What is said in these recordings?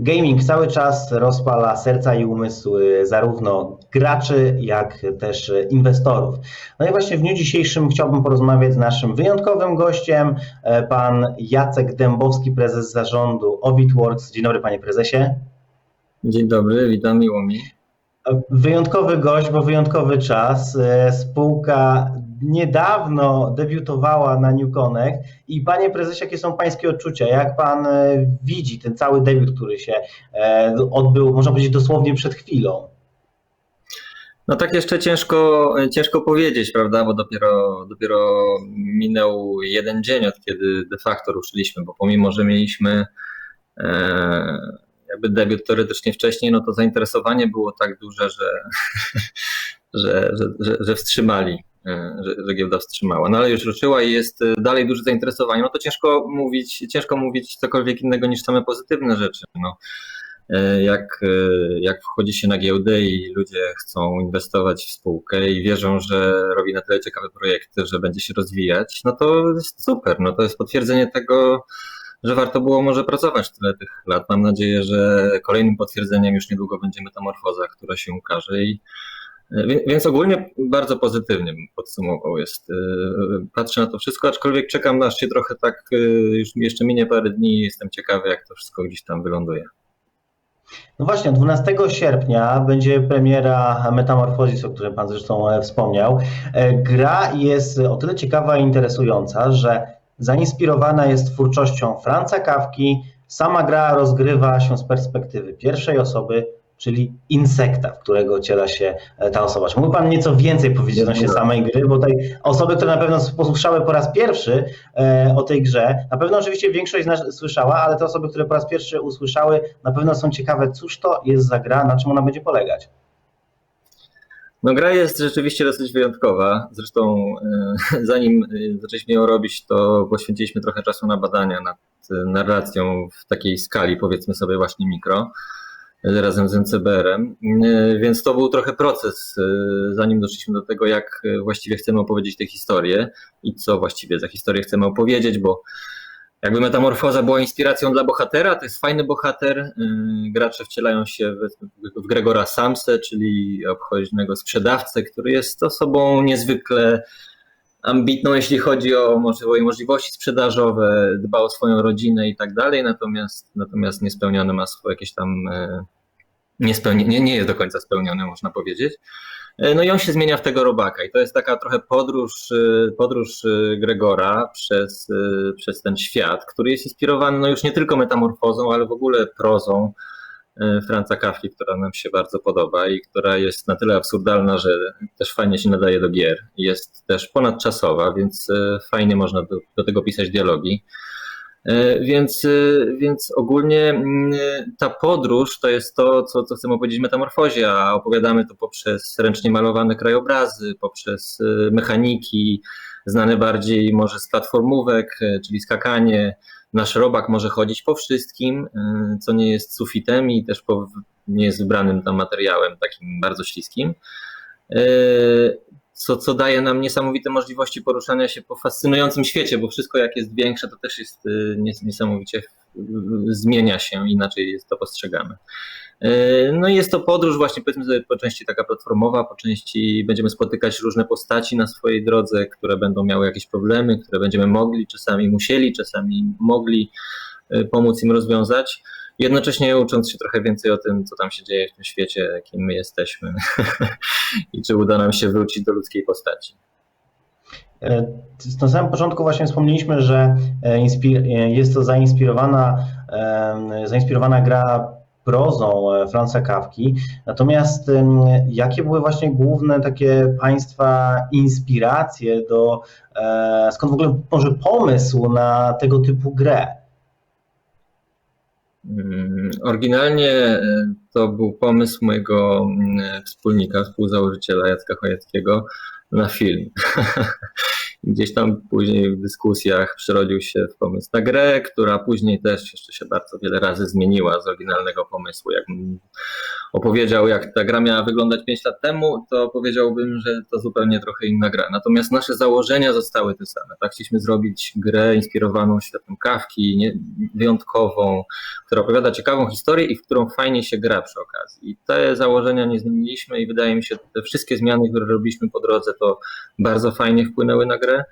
Gaming cały czas rozpala serca i umysły zarówno graczy, jak też inwestorów. No i właśnie w dniu dzisiejszym chciałbym porozmawiać z naszym wyjątkowym gościem, e, pan Jacek Dębowski, prezes zarządu Ovitworks. Dzień dobry panie prezesie. Dzień dobry, witam, miło mi. Wyjątkowy gość, bo wyjątkowy czas. E, Spółka niedawno debiutowała na New Connect i panie prezesie, jakie są pańskie odczucia? Jak pan e, widzi ten cały debiut, który się e, odbył, można powiedzieć dosłownie przed chwilą? No tak jeszcze ciężko, ciężko powiedzieć, prawda, bo dopiero, dopiero minął jeden dzień od kiedy de facto ruszyliśmy, bo pomimo, że mieliśmy e, jakby debiut teoretycznie wcześniej, no to zainteresowanie było tak duże, że, że, że, że, wstrzymali, e, że, że giełda wstrzymała. No ale już ruszyła i jest e, dalej duże zainteresowanie. No to ciężko mówić, ciężko mówić cokolwiek innego niż same pozytywne rzeczy. No. E, jak, jak wchodzi się na giełdę i ludzie chcą inwestować w spółkę i wierzą, że robi na tyle ciekawe projekty, że będzie się rozwijać, no to jest super. No to jest potwierdzenie tego, że warto było może pracować tyle tych lat. Mam nadzieję, że kolejnym potwierdzeniem już niedługo będzie metamorfoza, która się ukaże. I, więc ogólnie bardzo pozytywnie podsumował jest. Patrzę na to wszystko, aczkolwiek czekam aż się trochę tak, już jeszcze minie parę dni jestem ciekawy, jak to wszystko gdzieś tam wyląduje. No właśnie, 12 sierpnia będzie premiera Metamorfozis, o którym Pan zresztą e, wspomniał. E, gra jest o tyle ciekawa i interesująca, że zainspirowana jest twórczością Franca Kawki. Sama gra rozgrywa się z perspektywy pierwszej osoby, czyli insekta, w którego ciela się e, ta osoba. Czy mógł Pan nieco więcej powiedzieć odnośnie samej gry, bo tej osoby, które na pewno posłyszały po raz pierwszy e, o tej grze, na pewno oczywiście większość z nas słyszała, ale te osoby, które po raz pierwszy usłyszały, na pewno są ciekawe, cóż to jest za gra, na czym ona będzie polegać. No gra jest rzeczywiście dosyć wyjątkowa. Zresztą e, zanim zaczęliśmy ją robić, to poświęciliśmy trochę czasu na badania nad narracją w takiej skali, powiedzmy sobie właśnie mikro, razem z NCBR-em. Więc to był trochę proces, zanim doszliśmy do tego, jak właściwie chcemy opowiedzieć tę historię i co właściwie za historię chcemy opowiedzieć, bo jakby metamorfoza była inspiracją dla bohatera, to jest fajny bohater. Y, gracze wcielają się w, w Gregora Samse, czyli obchodźnego sprzedawcę, który jest osobą niezwykle ambitną, jeśli chodzi o możliwości sprzedażowe, dba o swoją rodzinę i tak dalej, natomiast, natomiast niespełnione ma swoje jakieś tam, y, nie, nie, jest do końca spełniony, można powiedzieć. E, no i on się zmienia w tego robaka i to jest taka trochę podróż, e, podróż e, Gregora przez, przez ten świat, który jest inspirowany no już nie tylko metamorfozą, ale w ogóle prozą Franca Kafki, która nam się bardzo podoba i która jest na tyle absurdalna, że też fajnie się nadaje do gier. Jest też ponadczasowa, więc fajnie można do, do tego pisać dialogi. E, więc, e, więc ogólnie mm, ta podróż to jest to, co, co chcemy opowiedzieć w metamorfozie, a opowiadamy to poprzez ręcznie malowane krajobrazy, poprzez e, mechaniki, znane bardziej może z platformówek, czyli skakanie. Nasz robak może chodzić po wszystkim, co nie jest sufitem i też po, nie jest wybranym tam materiałem takim bardzo śliskim co, co daje nam niesamowite możliwości poruszania się po fascynującym świecie, bo wszystko jak jest większe, to też jest y, niesamowicie y, zmienia się, inaczej jest to postrzegane. Y, no i jest to podróż właśnie powiedzmy sobie po części taka platformowa, po części będziemy spotykać różne postaci na swojej drodze, które będą miały jakieś problemy, które będziemy mogli, czasami musieli, czasami mogli pomóc im rozwiązać jednocześnie ucząc się trochę więcej o tym, co tam się dzieje w tym świecie, kim my jesteśmy i czy uda nam się wrócić do ludzkiej postaci. E, na samym początku właśnie wspomnieliśmy, że e, e, jest to zainspirowana, zainspirowana gra prozą Franca Kawki. Natomiast jakie były właśnie główne takie Państwa inspiracje do, skąd w ogóle może pomysł na tego typu grę? Mm, oryginalnie e, to był pomysł mojego mm, wspólnika, współzałożyciela Jacka Chojeckiego na film. Gdzieś tam później w dyskusjach przerodził się w pomysł na grę, która później też jeszcze się bardzo wiele razy zmieniła z oryginalnego pomysłu. Jakbym opowiedział, jak ta gra miała wyglądać 5 lat temu, to powiedziałbym, że to zupełnie trochę inna gra. Natomiast nasze założenia zostały te same. Tak chcieliśmy zrobić grę inspirowaną światem kawki, nie, wyjątkową, która opowiada ciekawą historię i w którą fajnie się gra przy okazji. I te założenia nie zmieniliśmy i wydaje mi się, że te wszystkie zmiany, które robiliśmy po drodze, to bardzo fajnie wpłynęły na grę.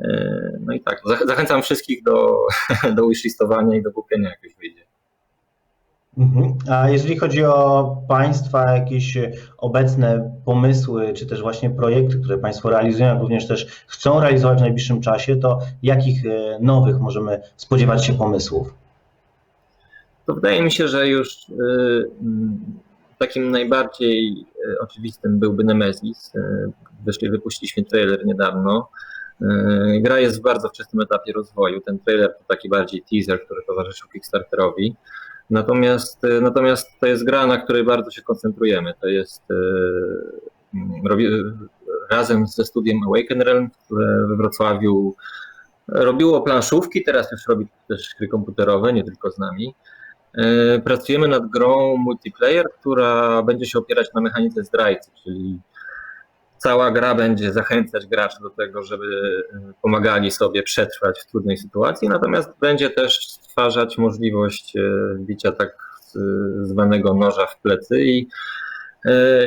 E, No i tak, zach- zachęcam wszystkich do, do wishlistowania i do kupienia, jak już wyjdzie. Mhm. A jeżeli chodzi o Państwa jakieś obecne pomysły, czy też właśnie projekty, które Państwo realizują, jak również też chcą realizować w najbliższym czasie, to jakich e, nowych możemy spodziewać się pomysłów? To wydaje mi się, że już y, takim najbardziej y, oczywistym byłby Nemesis. Y, Wyszli, wypuściliśmy trailer niedawno. Y, Gra jest w bardzo wczesnym etapie rozwoju. Ten trailer to taki bardziej teaser, który towarzyszył Kickstarterowi. Natomiast, natomiast to jest gra, na której bardzo się koncentrujemy. To jest mm, razem ze studiem Awaken Realm, które we Wrocławiu robiło planszówki, teraz już robi też gry komputerowe, nie tylko z nami. E, Pracujemy nad grą multiplayer, która będzie się opierać na mechanice zdrajcy, czyli cała gra będzie zachęcać graczy do tego, żeby e, pomagali sobie przetrwać w trudnej sytuacji, natomiast będzie też stwarzać możliwość e, bicia tak zwanego noża w plecy i,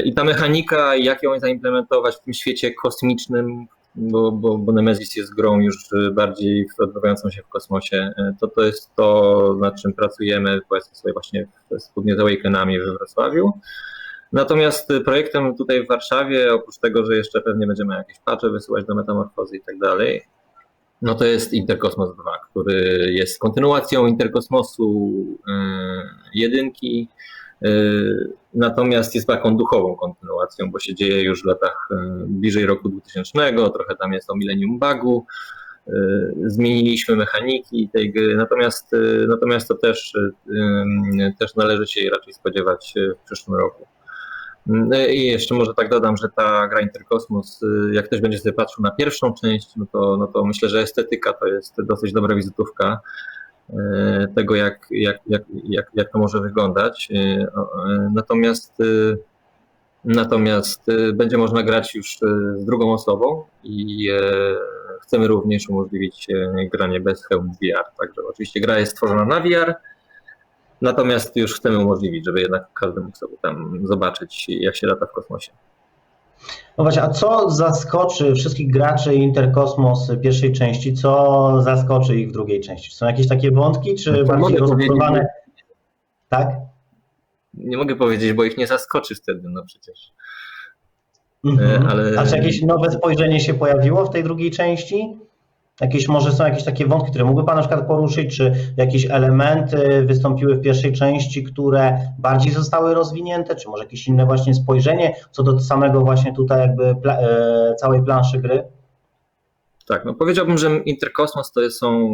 i ta mechanika, jak ją zaimplementować w tym świecie kosmicznym, bo, bo, bo Nemesis jest grą już y, bardziej odbywającą się w kosmosie, y, to to jest to, nad czym pracujemy powiedzmy sobie właśnie wspólnie z Awakenami we Wrocławiu. Natomiast y, projektem tutaj w Warszawie, oprócz tego, że jeszcze pewnie będziemy jakieś patche wysyłać do metamorfozy i tak dalej, no to jest Interkosmos 2, który jest kontynuacją Interkosmosu jedynki, natomiast jest taką duchową kontynuacją, bo się dzieje już w latach y, bliżej roku 2000, trochę tam jest o Millennium Bugu, y, zmieniliśmy mechaniki tej gry, natomiast, natomiast to też, też należy się jej raczej spodziewać w przyszłym roku. Y, I jeszcze może tak dodam, że ta gra Interkosmos, jak ktoś będzie sobie patrzył na pierwszą część, no to, no to myślę, że estetyka to jest dosyć dobra wizytówka tego, jak, jak, jak, jak, jak to może wyglądać. O, y, Natomiast, natomiast będzie można grać już z drugą osobą i e, chcemy również umożliwić e, granie bez hełmu VR. Także oczywiście gra jest stworzona na VR, natomiast już chcemy umożliwić, żeby jednak każdy mógł sobie tam zobaczyć, jak się lata w kosmosie. No właśnie, a co zaskoczy wszystkich graczy Interkosmos pierwszej części? Co zaskoczy ich w drugiej części? Są jakieś takie wątki, czy No bardziej rozbudowane? Tak? Nie mogę powiedzieć, bo ich nie zaskoczy wtedy, no przecież. Mhm. E, ale- A czy jakieś nowe spojrzenie się pojawiło w tej drugiej części? Jakieś, może są jakieś takie wątki, które mógłby Pan na przykład poruszyć, czy jakieś elementy wystąpiły w pierwszej części, które bardziej zostały rozwinięte, czy może jakieś inne właśnie spojrzenie co do samego właśnie tutaj jakby pla- e, całej planszy gry? Tak, no powiedziałbym, że Interkosmos to są,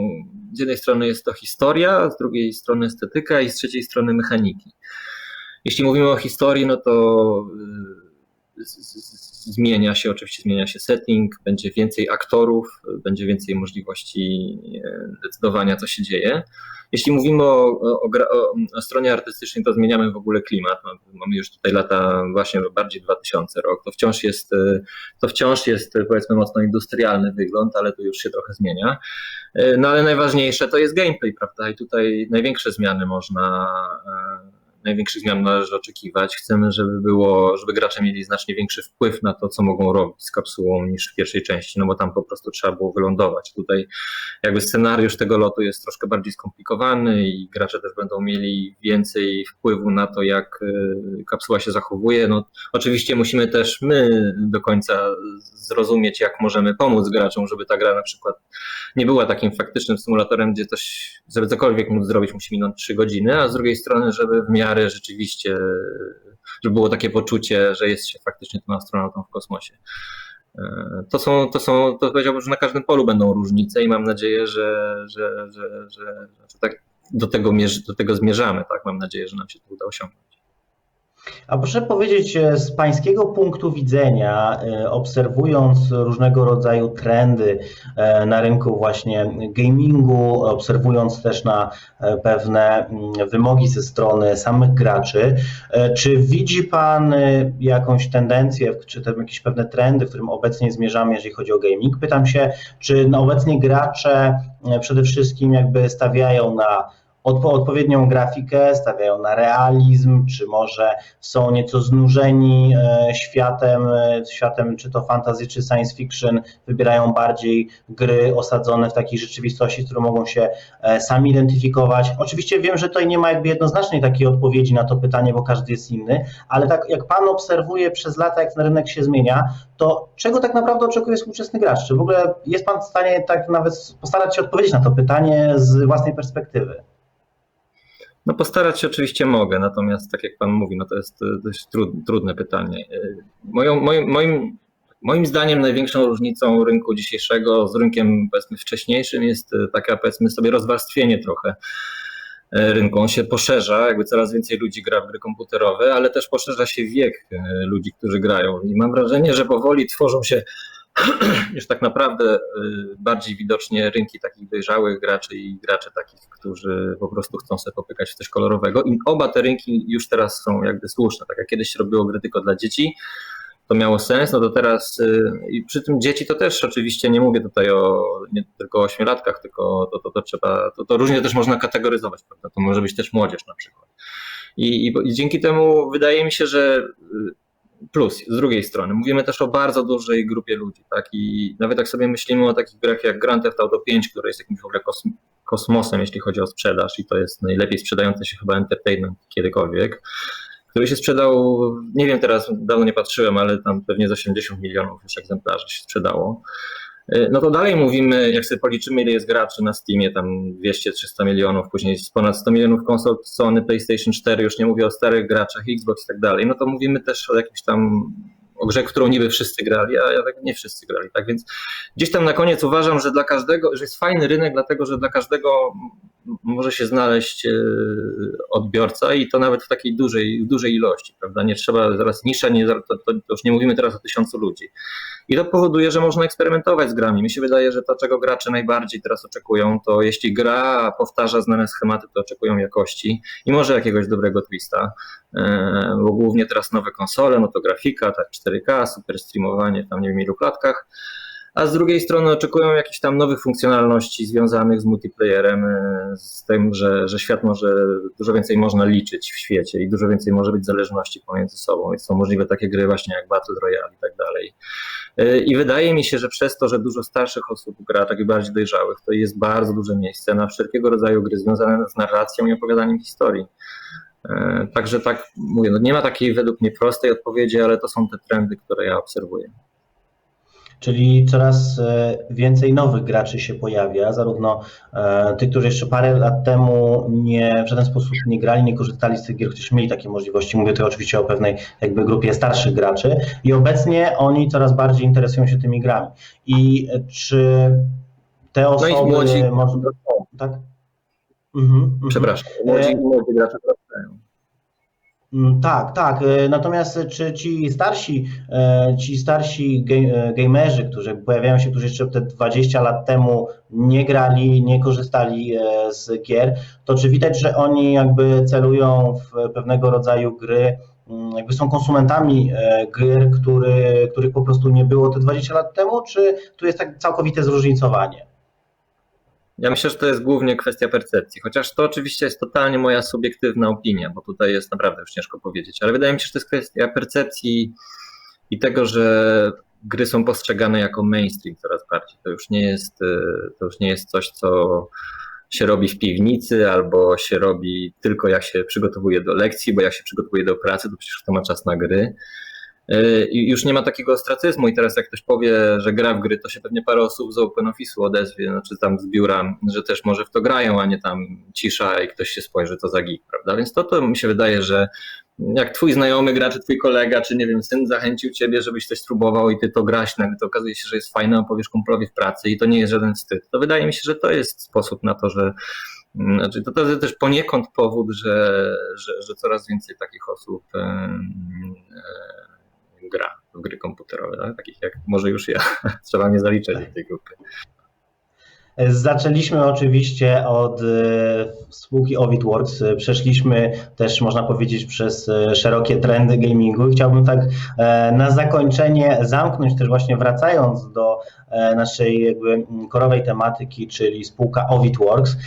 z jednej strony jest to historia, z drugiej strony estetyka i z trzeciej strony mechaniki. Jeśli mówimy o historii, no to y, zmienia się, oczywiście zmienia się setting, będzie więcej aktorów, będzie więcej możliwości e, decydowania, co się dzieje. Jeśli mówimy o, o, o, stronie artystycznej, to zmieniamy w ogóle klimat. Mamy- już tutaj lata właśnie bardziej 2000 rok. To wciąż jest e, to wciąż jest powiedzmy mocno industrialny wygląd, ale to już się trochę zmienia. E, No ale najważniejsze to jest gameplay, prawda? I tutaj największe zmiany można, e, największych zmian należy oczekiwać. Chcemy, żeby było, żeby gracze mieli znacznie większy wpływ na to, co mogą robić z kapsułą niż w pierwszej części, no bo tam po prostu trzeba było wylądować. Tutaj jakby scenariusz tego lotu jest troszkę bardziej skomplikowany i gracze też będą mieli więcej wpływu na to, jak e, kapsuła się zachowuje. No, Oczywiście musimy też my do końca zrozumieć, jak możemy pomóc graczom, żeby ta gra na przykład nie była takim faktycznym symulatorem, gdzie coś, żeby cokolwiek móc zrobić, musi minąć 3 godziny, a z drugiej strony, żeby w miarę rzeczywiście, żeby było takie poczucie, że jest się faktycznie tym astronautą w kosmosie. E, To są, to są, to powiedziałbym, że na każdym polu będą różnice i mam nadzieję, że, że, że, że, tak do tego, do tego zmierzamy, tak? Mam nadzieję, że nam się to uda osiągnąć. A proszę powiedzieć, e, z Pańskiego punktu widzenia, e, obserwując różnego rodzaju trendy e, na rynku właśnie gamingu, obserwując też na pewne mm, wymogi ze strony samych graczy, czy widzi Pan jakąś tendencję, czy tam jakieś pewne trendy, w którym obecnie zmierzamy, jeżeli chodzi o gaming? Pytam się, czy obecnie gracze przede wszystkim jakby stawiają na odpo- odpowiednią grafikę, stawiają na realizm, czy może są nieco znużeni e, światem, e, światem czy to fantasy, czy science fiction, wybierają bardziej gry osadzone w takiej rzeczywistości, z którą mogą się e, sami identyfikować. Oczywiście wiem, że tutaj nie ma jakby jednoznacznej takiej odpowiedzi na to pytanie, bo każdy jest inny, ale tak jak Pan obserwuje przez lata, jak ten rynek się zmienia, to czego tak naprawdę oczekuje współczesny gracz? Czy w ogóle jest Pan w stanie tak nawet postarać się odpowiedzieć na to pytanie z własnej perspektywy? No postarać się oczywiście mogę, natomiast tak jak Pan mówi, no to jest e, dość trud, trudne pytanie. E, Moją, moim, moim, moim zdaniem największą różnicą rynku dzisiejszego z rynkiem powiedzmy wcześniejszym jest e, taka powiedzmy sobie rozwarstwienie trochę rynku. On się poszerza, jakby coraz więcej ludzi gra w gry komputerowe, ale też poszerza się wiek ludzi, którzy grają. I mam wrażenie, że powoli tworzą się już tak naprawdę y, bardziej widocznie rynki takich dojrzałych graczy i graczy takich, którzy po prostu chcą sobie popykać w coś kolorowego. I oba te rynki już teraz są jakby słuszne. Tak jak kiedyś się robiło gry tylko dla dzieci, to miało sens, no to teraz y, i przy tym dzieci to też oczywiście nie mówię tutaj o nie tylko o ośmiolatkach, tylko to, to, to trzeba, to, to różnie też można kategoryzować, prawda? To może być też młodzież na przykład. I, i, I dzięki temu wydaje mi się, że y, plus z drugiej strony mówimy też o bardzo dużej grupie ludzi, tak? I nawet jak sobie myślimy o takich grach jak Grand Theft Auto 5, które jest jakimś w ogóle kosm- kosmosem, jeśli chodzi o sprzedaż, i to jest najlepiej sprzedający się chyba entertainment kiedykolwiek, który się sprzedał, nie wiem teraz, dawno nie patrzyłem, ale tam pewnie z 80 milionów już egzemplarzy się sprzedało. Y, No to dalej mówimy, jak sobie policzymy, ile jest graczy na Steamie, tam 200-300 milionów, później ponad 100 milionów konsol Sony, PlayStation 4, już nie mówię o starych graczach, Xbox i tak dalej, no to mówimy też o jakimś tam, o grze, którą niby wszyscy grali, a ja tak nie wszyscy grali, tak? Więc gdzieś tam na koniec uważam, że dla każdego, że jest fajny rynek, dlatego, że dla każdego może się znaleźć e, odbiorca i to nawet w takiej dużej, dużej ilości, prawda, nie trzeba zaraz nisza, nie, to, to, już nie mówimy teraz o tysiącu ludzi. I to powoduje, że można eksperymentować z grami. Mi się wydaje, że to, czego gracze najbardziej teraz oczekują, to jeśli gra powtarza znane schematy, to oczekują jakości i może jakiegoś dobrego twista. E, Bo głównie teraz nowe konsole, no to grafika, tak 4K, super streamowanie, tam nie wiem ilu klatkach. A z drugiej strony oczekują jakichś tam nowych funkcjonalności związanych z multiplayerem, e, z tym, że, że świat może, dużo więcej można liczyć w świecie i dużo więcej może być zależności pomiędzy sobą. Są możliwe takie gry właśnie jak Battle Royale i tak dalej. E, I wydaje mi się, że przez to, że dużo starszych osób gra, takich bardziej dojrzałych, to jest bardzo duże miejsce na wszelkiego rodzaju gry związane z narracją i opowiadaniem historii. E, Także tak mówię, no nie ma takiej według mnie prostej odpowiedzi, ale to są te trendy, które ja obserwuję. Czyli coraz e, więcej nowych graczy się pojawia, zarówno e, tych, którzy jeszcze parę lat temu nie, w żaden sposób nie grali, nie korzystali z tych gier, chociaż mieli takie możliwości. Mówię tutaj oczywiście o pewnej jakby grupie starszych graczy i obecnie oni coraz bardziej interesują się tymi grami. I e, czy te No osoby... i młodzi, może, tak? Mhm, mhm. przepraszam, młodzi, młodzi gracze. Mm, Tak, tak. E, Natomiast czy ci starsi, e, ci starsi e, gamerzy, którzy pojawiają się, którzy jeszcze te 20 lat temu nie grali, nie korzystali e, z gier, to czy widać, że oni jakby celują w pewnego rodzaju gry, mm, jakby są konsumentami e, gier, który, których po prostu nie było te 20 lat temu, czy tu jest tak całkowite zróżnicowanie? Ja myślę, że to jest głównie kwestia percepcji, chociaż to oczywiście jest totalnie moja subiektywna opinia, bo tutaj jest naprawdę już ciężko powiedzieć, ale wydaje mi się, że to jest kwestia percepcji i tego, że gry są postrzegane jako mainstream coraz bardziej. To już nie jest, e, to już nie jest coś, co się robi w piwnicy albo się robi tylko jak się przygotowuje do lekcji, bo jak się przygotowuje do pracy, to przecież kto ma czas na gry. E, już nie ma takiego ostracyzmu i teraz jak ktoś powie, że gra w gry, to się pewnie parę osób z Open Office'u odezwie, znaczy tam z biura, że też może w to grają, a nie tam cisza i ktoś się spojrzy, to za prawda? Więc to, to mi się wydaje, że jak twój znajomy gra, czy twój kolega, czy nie wiem, syn zachęcił ciebie, żebyś coś spróbował i ty to graś, nagle to okazuje się, że jest fajne, opowiesz kumplowi w pracy i to nie jest żaden wstyd. To wydaje mi się, że to jest sposób na to, że Znaczy, to, to jest też poniekąd powód, że, że, że coraz więcej takich osób e, e, gra w gry komputerowe, tak? takich jak może już ja. Trzeba mnie zaliczać do tej grupy. Zaczęliśmy oczywiście od e, spółki Ovidworks, przeszliśmy też można powiedzieć przez e, szerokie trendy gamingu chciałbym tak e, na zakończenie zamknąć też właśnie wracając do naszej jakby mm, korowej tematyki, czyli spółka Ovidworks.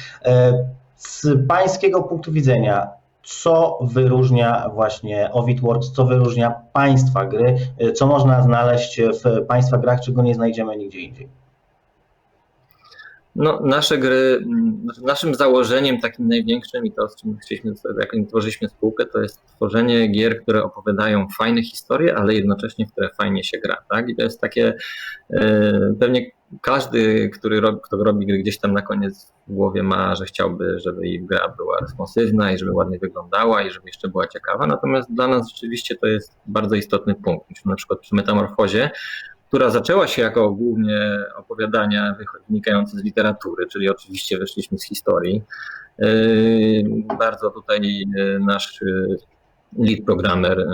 Z pańskiego punktu widzenia, co wyróżnia właśnie Ovidworks, co wyróżnia państwa gry, co można znaleźć w państwa grach, czego nie znajdziemy nigdzie indziej? No, nasze gry, znaczy naszym założeniem takim największym i to, z czym chcieliśmy, jak tworzyliśmy spółkę, to jest tworzenie gier, które opowiadają fajne historie, ale jednocześnie w które fajnie się gra, tak? I to jest takie, e, pewnie każdy, który robi, kto robi gry gdzieś tam na koniec w głowie ma, że chciałby, żeby gra była responsywna i żeby ładnie wyglądała i żeby jeszcze była ciekawa, natomiast dla nas rzeczywiście to jest bardzo istotny punkt. Na przykład przy Metamorfozie która zaczęła się jako głównie opowiadania wynikające z literatury, czyli oczywiście weszliśmy z historii. Yy, Bardzo tutaj yy, nasz yy, lead programmer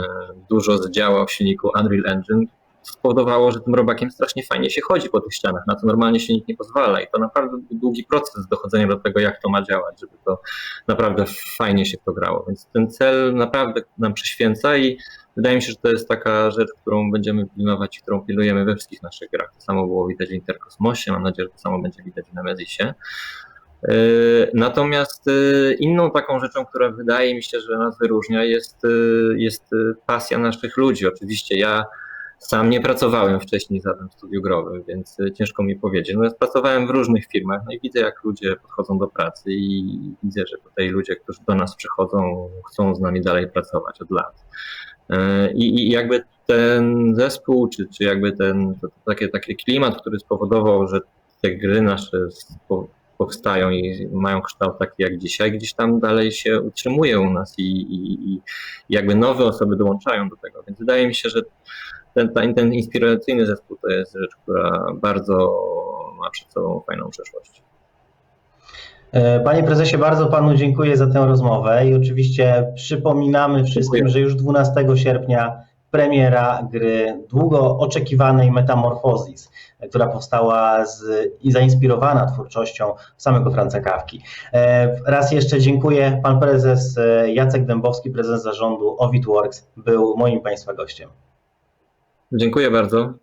dużo zdziałał w silniku Unreal Engine, spowodowało, że tym robakiem strasznie fajnie się chodzi po tych ścianach, na co normalnie silnik nie pozwala i to naprawdę był długi proces dochodzenia do tego, jak to ma działać, żeby to naprawdę fajnie się pograło, więc ten cel naprawdę nam przyświęca i Wydaje mi się, że to jest taka rzecz, którą będziemy pilnować i którą pilnujemy we wszystkich naszych grach. To samo było widać w Interkosmosie, mam nadzieję, że to samo będzie widać w Nemezisie. Yy, Natomiast yy, inną taką rzeczą, która wydaje mi się, że nas wyróżnia, jest, yy, jest pasja naszych ludzi. Oczywiście ja sam nie pracowałem wcześniej w żadnym studiu growym, więc ciężko mi powiedzieć. Natomiast pracowałem w różnych firmach, no i widzę, jak ludzie podchodzą do pracy i widzę, że tutaj ludzie, którzy do nas przychodzą, chcą z nami dalej pracować od lat. I, I, jakby ten zespół, czy, czy jakby ten to, takie, taki klimat, który spowodował, że te gry nasze powstają i mają kształt taki jak dzisiaj, gdzieś tam dalej się utrzymuje u nas i, i, i jakby nowe osoby dołączają do tego. Więc wydaje mi się, że ten, ten, ten inspiracyjny zespół to jest rzecz, która bardzo ma przed sobą fajną przyszłość. Panie prezesie, bardzo panu dziękuję za tę rozmowę i oczywiście przypominamy wszystkim, Dziękuję. że już 12 sierpnia premiera gry długo oczekiwanej Metamorfozis, która powstała z, i zainspirowana twórczością samego Franca Kawki. E, Raz jeszcze dziękuję. Pan prezes e, Jacek Dębowski, prezes zarządu Ovidworks, był moim państwa gościem. Dziękuję bardzo.